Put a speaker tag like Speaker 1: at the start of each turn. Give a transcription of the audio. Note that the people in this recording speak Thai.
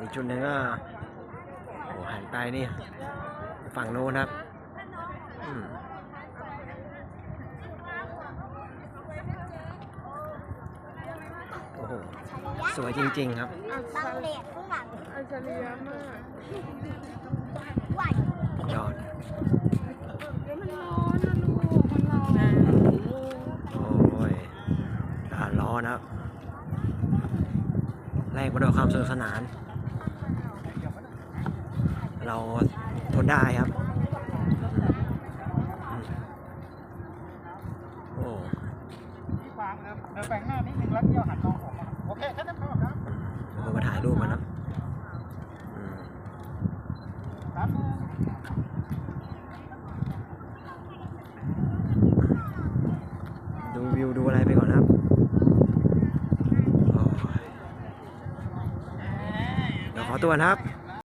Speaker 1: อีกชุดหนึ่งก็โอ้หันไปนี่ ฝั่งโน้นครับโอ้โห สวยจริง ๆ ครับ
Speaker 2: บางเลดข้างหลัง
Speaker 3: อัจฉริยะมาก
Speaker 2: ไหวย
Speaker 1: ยอด
Speaker 3: เดี๋ยวมันร้อนนะลูกมันร้อน
Speaker 1: โอ้ยอากาศร้อนะครับ แรกมาด้วยความสนุกสนาน เราทนได้ครับอืมโอ้
Speaker 4: ที่ขวางเดินเดินไปข้างหน้านิดนึงแล้วเที่ยวหันมองผมอะโอเคแค่นั้นพอครับ
Speaker 1: ผมมาถ่ายรูปมานะอืม
Speaker 4: ครับ
Speaker 1: ดูวิวดูอะไรไปก่อนนะครับโอ้ยเดี๋ยวขอ ตัวนะครับ